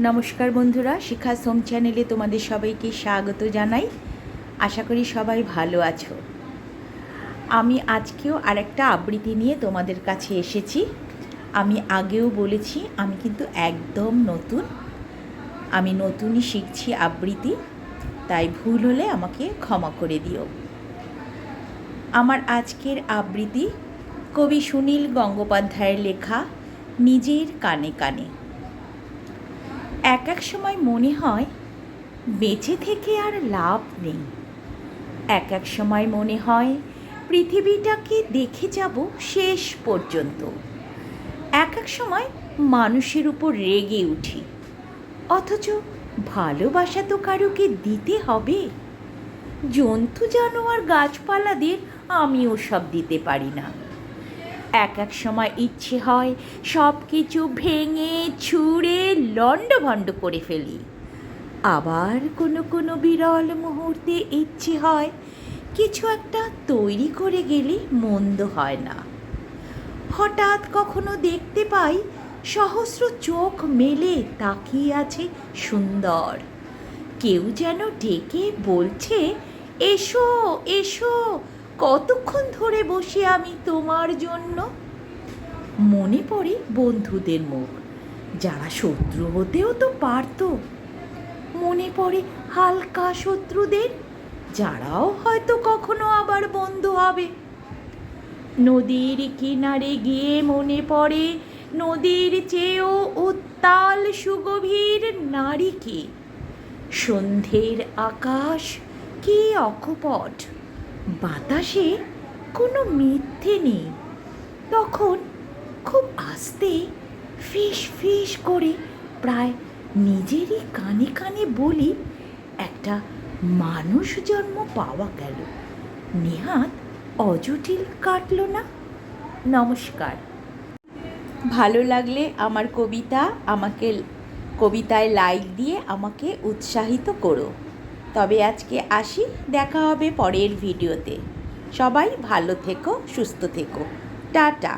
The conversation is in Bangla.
নমস্কার বন্ধুরা, শিখা সোম চ্যানেলে তোমাদের সবাইকে স্বাগত জানাই। আশা করি সবাই ভালো আছো। আমি আজকেও আরেকটা আবৃত্তি নিয়ে তোমাদের কাছে এসেছি। আমি আগেও বলেছি, আমি কিন্তু একদম নতুন। আমি নতুনই শিখছি আবৃত্তি, তাই ভুল হলে আমাকে ক্ষমা করে দিও। আমার আজকের আবৃত্তি কবি সুনীল গঙ্গোপাধ্যায়ের লেখা, নিজের কানে কানে। এক এক সময় মনে হয়, বেঁচে থেকে আর লাভ নেই। এক এক সময় মনে হয়, পৃথিবীটাকে দেখে যাব শেষ পর্যন্ত। এক এক সময় মানুষের উপর রেগে উঠি। অথচ ভালোবাসা তো কারুকে দিতে হবে। জন্তু, জানোয়ার, গাছপালাদের আমিও সব দিতে পারি না। এক এক সময় ইচ্ছে হয় সব কিছু ভেঙে, ছুঁড়ে, লণ্ডভণ্ড করে ফেলি। আবার কোনো কোনো বিরল মুহূর্তে ইচ্ছে হয় কিছু একটা তৈরি করে গেলে মন্দ হয় না। হঠাৎ কখনো দেখতে পাই সহস্র চোখ মেলে তাকিয়ে আছে সুন্দর। কেউ যেন ডেকে বলছে, এসো এসো কতক্ষণ ধরে বসে আমি তোমার জন্য? মনে পড়ে বন্ধুদের মুখ। যারা শত্রু হতেও তো পারত। মনে পড়ে হালকা শত্রুদের, যারাও হয়তো কখনো আবার বন্ধু হবে। নদীর কিনারে গিয়ে মনে পড়ে নদীর চেয়েও উত্তাল সুগভীর নারীকে। সন্ধ্যের আকাশ কি অকপট। বাতাসে কোনো মিথ্যে নেই। তখন খুব আস্তে ফিস ফিস করে প্রায় নিজেরই কানে কানে বলি, একটা মানুষ জন্ম পাওয়া গেল। নেহাত অজটিল কাটলো না? নমস্কার। ভালো লাগলে আমার কবিতা আমাকে, কবিতায় লাইক দিয়ে আমাকে উৎসাহিত করো। তবে আজকে আসি দেখা হবে পরের ভিডিওতে। সবাই ভালো থেকো সুস্থ থেকো। টাটা।